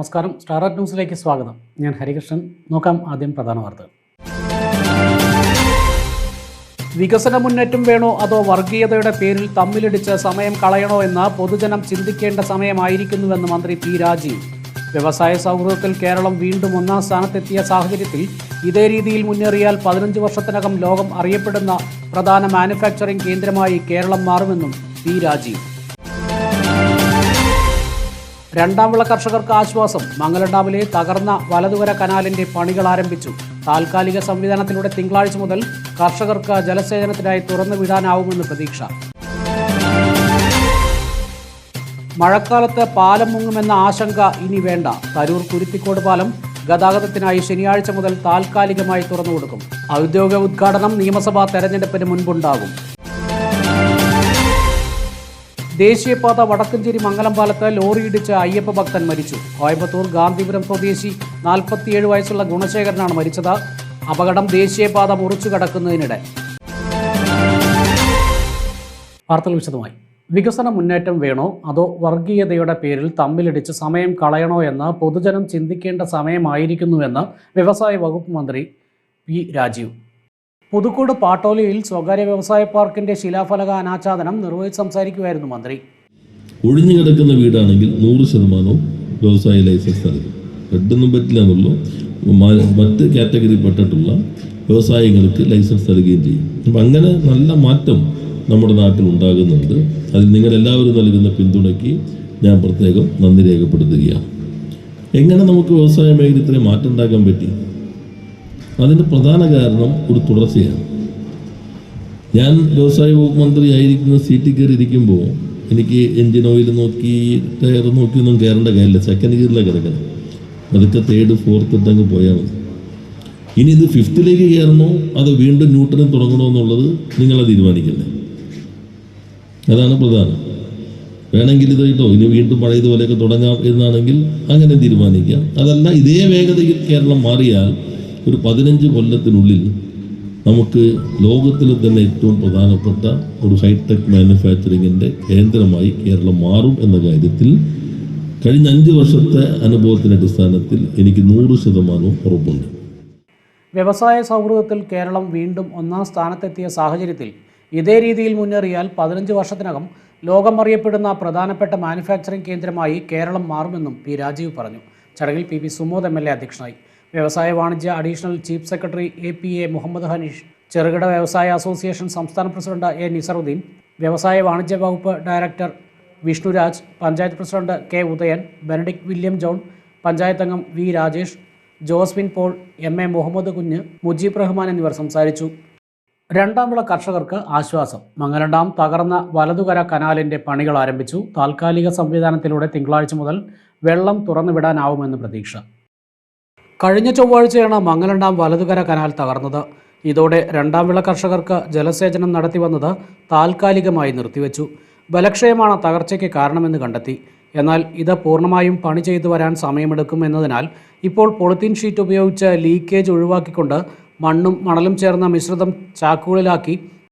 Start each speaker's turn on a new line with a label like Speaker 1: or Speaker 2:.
Speaker 1: നമസ്കാരം. സ്റ്റാർ ന്യൂസിലേക്ക് സ്വാഗതം. ഞാൻ ഹരികൃഷ്ണൻ. നോക്കാം ആദ്യം പ്രധാന വാർത്ത. വികസന മുന്നേറ്റം വേണോ അതോ വർഗീയതയുടെ പേരിൽ തമ്മിലിടിച്ച് സമയം കളയണോ എന്ന് പൊതുജനം ചിന്തിക്കേണ്ട സമയമായിരിക്കുന്നുവെന്ന് മന്ത്രി പി രാജീവ്. വ്യവസായ സൗഹൃദത്തിൽ കേരളം വീണ്ടും ഒന്നാം സ്ഥാനത്തെത്തിയ സാഹചര്യത്തിൽ ഇതേ രീതിയിൽ മുന്നേറിയാൽ പതിനഞ്ച് വർഷത്തിനകം ലോകം അറിയപ്പെടുന്ന പ്രധാന മാനുഫാക്ചറിംഗ് കേന്ദ്രമായി കേരളം മാറുമെന്നും പി രാജീവ്. രണ്ടാം വിള കർഷകർക്ക് ആശ്വാസം. മംഗലഡാമിലെ തകർന്ന വലതുകര കനാലിന്റെ പണികൾ ആരംഭിച്ചു. താൽക്കാലിക സംവിധാനത്തിലൂടെ തിങ്കളാഴ്ച മുതൽ കർഷകർക്ക് ജലസേചനത്തിനായി തുറന്നു വിടാനാവുമെന്ന് പ്രതീക്ഷ. മഴക്കാലത്ത് പാലം മുങ്ങുമെന്ന ആശങ്ക ഇനി വേണ്ട. തരൂർ കുരുത്തിക്കോട് പാലം ഗതാഗതത്തിനായി ശനിയാഴ്ച മുതൽ താൽക്കാലികമായി തുറന്നുകൊടുക്കും. ഔദ്യോഗിക ഉദ്ഘാടനം നിയമസഭാ തെരഞ്ഞെടുപ്പിന് മുൻപുണ്ടാകും. ദേശീയപാത വടക്കഞ്ചേരി മംഗലം പാലത്ത് ലോറിയിടിച്ച് അയ്യപ്പ ഭക്തൻ മരിച്ചു. കോയമ്പത്തൂർ ഗാന്ധിപുരം സ്വദേശി നാൽപ്പത്തിയേഴ് വയസ്സുള്ള ഗുണശേഖരനാണ് മരിച്ചത്. അപകടം ദേശീയപാത മുറിച്ചു കടക്കുന്നതിനിടെ. വാർത്തകൾ വിശദമായി. വികസന മുന്നേറ്റം വേണോ? അതോ വർഗീയതയുടെ പേരിൽ തമ്മിലിടിച്ച് സമയം കളയണോ എന്ന് പൊതുജനം ചിന്തിക്കേണ്ട സമയമായിരിക്കുന്നുവെന്ന് വ്യവസായ വകുപ്പ് മന്ത്രി പി രാജീവ്. പുതുക്കോട് പാട്ടോലിയിൽ സ്വകാര്യ വ്യവസായ പാർക്കിന്റെ ശിലാഫലക അനാച്ഛാദനം നിർവഹിച്ച് സംസാരിക്കുകയായിരുന്നു മന്ത്രി.
Speaker 2: ഒഴിഞ്ഞു കിടക്കുന്ന വീടാണെങ്കിൽ നൂറ് ശതമാനവും വ്യവസായ ലൈസൻസ് നൽകും. റെഡൊന്നും പറ്റില്ല എന്നുള്ളൂ. മറ്റ് മറ്റ് പെട്ടിട്ടുള്ള വ്യവസായങ്ങൾക്ക് ലൈസൻസ് നൽകുകയും ചെയ്യും. അപ്പം അങ്ങനെ നല്ല മാറ്റം നമ്മുടെ നാട്ടിൽ ഉണ്ടാകുന്നുണ്ട്. അതിൽ നിങ്ങളെല്ലാവരും നൽകുന്ന പിന്തുണയ്ക്ക് ഞാൻ പ്രത്യേകം നന്ദി രേഖപ്പെടുത്തുകയാണ്. എങ്ങനെ നമുക്ക് വ്യവസായ മേഖല ഇത്രയും മാറ്റം ഉണ്ടാക്കാൻ പറ്റി? അതിന്റെ പ്രധാന കാരണം ഒരു തുടർച്ചയാണ്. ഞാൻ വ്യവസായ വകുപ്പ് മന്ത്രി ആയിരിക്കുന്ന സീറ്റിൽ കയറി ഇരിക്കുമ്പോൾ എനിക്ക് എൻജിൻ ഓയിൽ നോക്കി ടയർ നോക്കിയൊന്നും കയറേണ്ട കാര്യമില്ല. സെക്കൻഡ് ഗിയറിലാണ് കിടക്കണം. അതൊക്കെ തേർഡ് ഫോർത്ത് ഇട്ടങ്ങ് പോയാൽ മതി. ഇനി ഇത് ഫിഫ്ത്തിലേക്ക് കയറണോ? അത് വീണ്ടും ന്യൂട്ടനും തുടങ്ങണോ എന്നുള്ളത് നിങ്ങളെ തീരുമാനിക്കണ്ടേ. അതാണ് പ്രധാനം. വേണമെങ്കിൽ ഇത് കേട്ടോ ഇനി വീണ്ടും പഴയതുപോലെയൊക്കെ തുടങ്ങാം എന്നാണെങ്കിൽ അങ്ങനെ തീരുമാനിക്കാം. അതല്ല ഇതേ വേഗതയിൽ കേരളം മാറിയാൽ ഒരു പതിനഞ്ച് കൊല്ലത്തിനുള്ളിൽ നമുക്ക് ലോകത്തിൽ തന്നെ ഏറ്റവും പ്രധാനപ്പെട്ട ഒരു ഹൈടെക് മാനുഫാക്ചറിങ്ങിന്റെ കേന്ദ്രമായി കേരളം മാറും എന്ന കാര്യത്തിൽ കഴിഞ്ഞ അഞ്ച് വർഷത്തെ അനുഭവത്തിന്റെ അടിസ്ഥാനത്തിൽ എനിക്ക് നൂറ് ശതമാനവും ഉറപ്പുണ്ട്.
Speaker 1: വ്യവസായ സൗഹൃദത്തിൽ കേരളം വീണ്ടും ഒന്നാം സ്ഥാനത്തെത്തിയ സാഹചര്യത്തിൽ ഇതേ രീതിയിൽ മുന്നേറിയാൽ പതിനഞ്ച് വർഷത്തിനകം ലോകം അറിയപ്പെടുന്ന പ്രധാനപ്പെട്ട മാനുഫാക്ചറിംഗ് കേന്ദ്രമായി കേരളം മാറുമെന്നും പി രാജീവ് പറഞ്ഞു. ചടങ്ങിൽ P P Sumod M L A അധ്യക്ഷനായി. വ്യവസായ വാണിജ്യ additional chief secretary A P A Muhammad Hanish ചെറുകിട വ്യവസായ അസോസിയേഷൻ സംസ്ഥാന പ്രസിഡന്റ് എ നിസറുദ്ദീൻ വ്യവസായ വാണിജ്യ വകുപ്പ് director Vishnuraj panchayat president K Udayan Benedict William John panchayat അംഗം V Rajesh Joswin Paul M A Muhammad Kunju Mujeeb Rahman എന്നിവർ സംസാരിച്ചു. രണ്ടാം വിള കർഷകർക്ക് ആശ്വാസം. മംഗലം ഡാം തകർന്ന വലതുകര കനാലിന്റെ പണികൾ ആരംഭിച്ചു. താൽക്കാലിക സംവിധാനത്തിലൂടെ തിങ്കളാഴ്ച മുതൽ വെള്ളം തുറന്നുവിടാനാവുമെന്ന് പ്രതീക്ഷ. കഴിഞ്ഞ ചൊവ്വാഴ്ചയാണ് മംഗലം ഡാം വലതുകര കനാൽ തകർന്നത്. ഇതോടെ രണ്ടാം വിള കർഷകർക്ക് ജലസേചനം നടത്തിവന്നത് താൽക്കാലികമായി നിർത്തിവെച്ചു. ബലക്ഷയമാണ് തകർച്ചയ്ക്ക് കാരണമെന്ന് കണ്ടെത്തി. എന്നാൽ ഇത് പൂർണമായും പണി ചെയ്തു വരാൻ സമയമെടുക്കും എന്നതിനാൽ ഇപ്പോൾ പൊളിത്തീൻ ഷീറ്റ് ഉപയോഗിച്ച് ലീക്കേജ് ഒഴിവാക്കിക്കൊണ്ട് മണ്ണും മണലും ചേർന്ന മിശ്രിതം ചാക്കുകളിലാക്കി